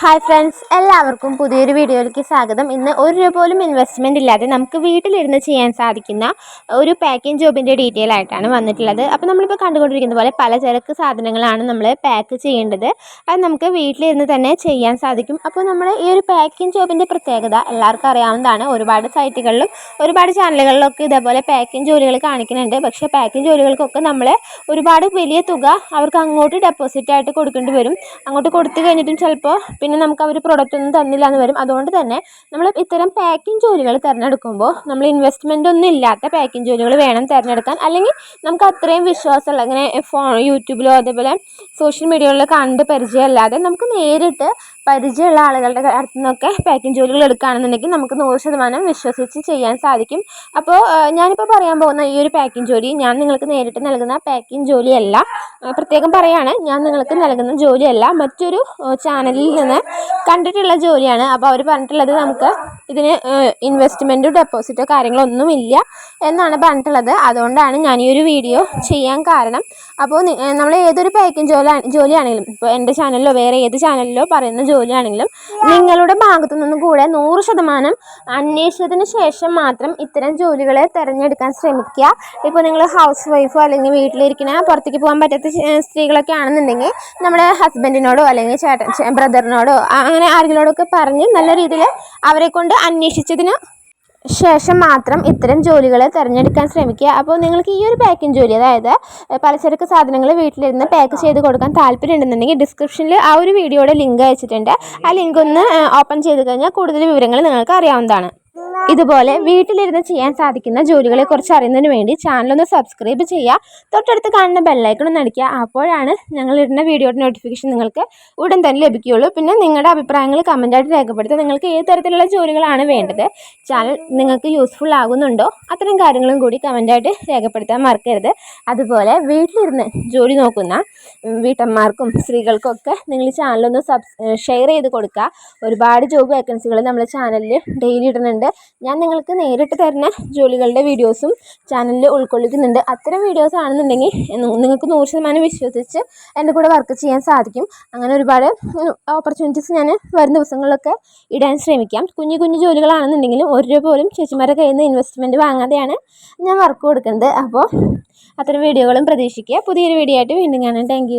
Hi friends എല്ലാവർക്കും പുതിയൊരു വീഡിയോയിലേക്ക് സ്വാഗതം. ഇന്ന് ഒരു രൂപ പോലും ഇൻവെസ്റ്റ്മെന്റ് ഇല്ലാതെ നമുക്ക് വീട്ടിലിരുന്ന് ചെയ്യാൻ സാധിക്കുന്ന ഒരു പാക്കിംഗ് ജോബിന്റെ ഡീറ്റെയിൽ ആയിട്ടാണ് വന്നിട്ടുള്ളത്. അപ്പോൾ നമ്മളിപ്പോൾ കണ്ടുകൊണ്ടിരിക്കുന്ന പോലെ പലചരക്ക് സാധനങ്ങളാണ് നമ്മൾ പാക്ക് ചെയ്യേണ്ടത്. അത് നമുക്ക് വീട്ടിലിരുന്ന് തന്നെ ചെയ്യാൻ സാധിക്കും. അപ്പോൾ നമ്മൾ ഈ ഒരു പാക്കിംഗ് ജോബിന്റെ പ്രത്യേകത എല്ലാവർക്കും അറിയാവുന്നതാണ്. ഒരുപാട് സൈറ്റുകളിലും ഒരുപാട് ചാനലുകളിലൊക്കെ ഇതേപോലെ പാക്കിംഗ് ജോലികൾ കാണിക്കുന്നുണ്ട്. പക്ഷേ പാക്കിംഗ് ജോലികൾക്കൊക്കെ നമ്മൾ ഒരുപാട് വലിയ തുക അവർക്ക് അങ്ങോട്ട് ഡെപ്പോസിറ്റ് ആയിട്ട് കൊടുക്കേണ്ടി വരും. അങ്ങോട്ട് കൊടുത്തു കഴിഞ്ഞിട്ടും ചിലപ്പോൾ പിന്നെ നമുക്ക് അവർ പ്രൊഡക്റ്റ് ഒന്നും തന്നില്ല എന്ന് വരും. അതുകൊണ്ട് തന്നെ നമ്മൾ ഇത്തരം പാക്കിംഗ് ജോലികൾ തിരഞ്ഞെടുക്കുമ്പോൾ നമ്മൾ ഇൻവെസ്റ്റ്മെന്റ് ഒന്നും ഇല്ലാത്ത പാക്കിംഗ് ജോലികൾ വേണം തിരഞ്ഞെടുക്കാൻ. അല്ലെങ്കിൽ നമുക്ക് അത്രയും വിശ്വാസമുള്ള ഇങ്ങനെ ഫോൺ യൂട്യൂബിലോ അതേപോലെ സോഷ്യൽ മീഡിയകളിൽ കണ്ട് പരിചയമല്ലാതെ നമുക്ക് നേരിട്ട് പരിചയമുള്ള ആളുകളുടെ അടുത്തു നിന്നൊക്കെ പാക്കിംഗ് ജോലികൾ എടുക്കുകയാണെന്നുണ്ടെങ്കിൽ നമുക്ക് നൂറ് ശതമാനം വിശ്വസിച്ച് ചെയ്യാൻ സാധിക്കും. അപ്പോൾ ഞാനിപ്പോൾ പറയാൻ പോകുന്ന ഈ ഒരു പാക്കിംഗ് ജോലി ഞാൻ നിങ്ങൾക്ക് നേരിട്ട് നൽകുന്ന പാക്കിംഗ് ജോലിയല്ല. പ്രത്യേകം പറയാണ് ഞാൻ നിങ്ങൾക്ക് നൽകുന്ന ജോലിയല്ല മറ്റൊരു ചാനലിൽ നിന്ന് കണ്ടിട്ടുള്ള ജോലിയാണ്. അപ്പോൾ അവർ പറഞ്ഞിട്ടുള്ളത് നമുക്ക് ഇതിന് ഇൻവെസ്റ്റ്മെന്റോ ഡെപ്പോസിറ്റോ കാര്യങ്ങളൊന്നുമില്ല എന്നാണ് പറഞ്ഞിട്ടുള്ളത്. അതുകൊണ്ടാണ് ഞാൻ ഈ ഒരു വീഡിയോ ചെയ്യാൻ കാരണം. അപ്പോൾ നമ്മൾ ഏതൊരു പാക്കിംഗ് ജോലി ജോലിയാണെങ്കിലും ഇപ്പോൾ എന്റെ ചാനലിലോ വേറെ ഏത് ചാനലിലോ പറയുന്ന ജോലിയാണെങ്കിലും നിങ്ങളുടെ ഭാഗത്തു നിന്നും കൂടെ നൂറ് ശതമാനം അന്വേഷിച്ചതിന് ശേഷം മാത്രം ഇത്തരം ജോലികളെ തിരഞ്ഞെടുക്കാൻ ശ്രമിക്കുക. ഇപ്പോൾ നിങ്ങൾ ഹൗസ് വൈഫോ അല്ലെങ്കിൽ വീട്ടിലിരിക്കുന്ന പുറത്തേക്ക് പോകാൻ പറ്റാത്ത സ്ത്രീകളൊക്കെ ആണെന്നുണ്ടെങ്കിൽ നമ്മുടെ ഹസ്ബൻഡിനോടോ അല്ലെങ്കിൽ ചേട്ടൻ ബ്രദറിനോടോ അങ്ങനെ ആരെങ്കിലോടൊക്കെ പറഞ്ഞ് നല്ല രീതിയിൽ അവരെ കൊണ്ട് അന്വേഷിച്ചതിന് ശേഷം മാത്രം ഇത്തരം ജോലികളെ തിരഞ്ഞെടുക്കാൻ ശ്രമിക്കുക. അപ്പോൾ നിങ്ങൾക്ക് ഈ ഒരു പാക്കിംഗ് ജോലി അതായത് പലചരക്ക് സാധനങ്ങൾ വീട്ടിലിരുന്ന് പാക്ക് ചെയ്ത് കൊടുക്കാൻ താല്പര്യം ഉണ്ടെന്നുണ്ടെങ്കിൽ ഡിസ്ക്രിപ്ഷനിൽ ആ ഒരു വീഡിയോയുടെ ലിങ്ക് അയച്ചിട്ടുണ്ട്. ആ ലിങ്ക് ഒന്ന് ഓപ്പൺ ചെയ്ത് കഴിഞ്ഞാൽ കൂടുതൽ വിവരങ്ങൾ നിങ്ങൾക്ക് അറിയാവുന്നതാണ്. ഇതുപോലെ വീട്ടിലിരുന്ന് ചെയ്യാൻ സാധിക്കുന്ന ജോലികളെ കുറിച്ച് അറിയുന്നതിന് വേണ്ടി ഒന്ന് സബ്സ്ക്രൈബ് ചെയ്യുക. തൊട്ടടുത്ത് കാണുന്ന ബെല്ലൈക്കൺ ഒന്ന് അടിക്കുക. അപ്പോഴാണ് ഞങ്ങൾ ഇടുന്ന വീഡിയോയുടെ നോട്ടിഫിക്കേഷൻ നിങ്ങൾക്ക് ഉടൻ തന്നെ ലഭിക്കുകയുള്ളൂ. പിന്നെ നിങ്ങളുടെ അഭിപ്രായങ്ങൾ കമന്റായിട്ട് രേഖപ്പെടുത്തുക നിങ്ങൾക്ക് ഏത് തരത്തിലുള്ള ജോലികളാണ് വേണ്ടത്? ചാനൽ നിങ്ങൾക്ക് യൂസ്ഫുൾ ആകുന്നുണ്ടോ? അത്തരം കാര്യങ്ങളും കൂടി കമന്റായിട്ട് രേഖപ്പെടുത്താൻ മറക്കരുത്. അതുപോലെ വീട്ടിലിരുന്ന് ജോലി നോക്കുന്ന വീട്ടമ്മമാർക്കും സ്ത്രീകൾക്കും ഒക്കെ നിങ്ങൾ ചാനലൊന്ന് സബ് ഷെയർ ചെയ്ത് കൊടുക്കുക. ഒരുപാട് ജോബ് വേക്കൻസികൾ നമ്മുടെ ചാനലിൽ ഡെയിലി ഇടുന്നുണ്ട്. ഞാൻ നിങ്ങൾക്ക് നേരിട്ട് തരുന്ന ജോലികളുടെ വീഡിയോസും ചാനലിൽ ഉൾക്കൊള്ളിക്കുന്നുണ്ട്. അത്തരം വീഡിയോസ് ആണെന്നുണ്ടെങ്കിൽ നിങ്ങൾക്ക് നൂറ് ശതമാനം വിശ്വസിച്ച് എന്റെ കൂടെ വർക്ക് ചെയ്യാൻ സാധിക്കും. അങ്ങനെ ഒരുപാട് ഓപ്പർച്യൂണിറ്റീസ് ഞാൻ വരും ദിവസങ്ങളിലൊക്കെ ഇടാൻ ശ്രമിക്കാം. കുഞ്ഞു കുഞ്ഞു ജോലികളാണെന്നുണ്ടെങ്കിലും ഒരു രൂപ പോലും ചേച്ചിമാരുടെ കയ്യിൽ നിന്ന് ഇൻവെസ്റ്റ്മെന്റ് വാങ്ങാതെയാണ് ഞാൻ വർക്ക് കൊടുക്കുന്നത്. അപ്പോൾ അത്തരം വീഡിയോകളും പ്രതീക്ഷിക്കുക. പുതിയൊരു വീഡിയോ ആയിട്ട് വീണ്ടും കാണാം. താങ്ക്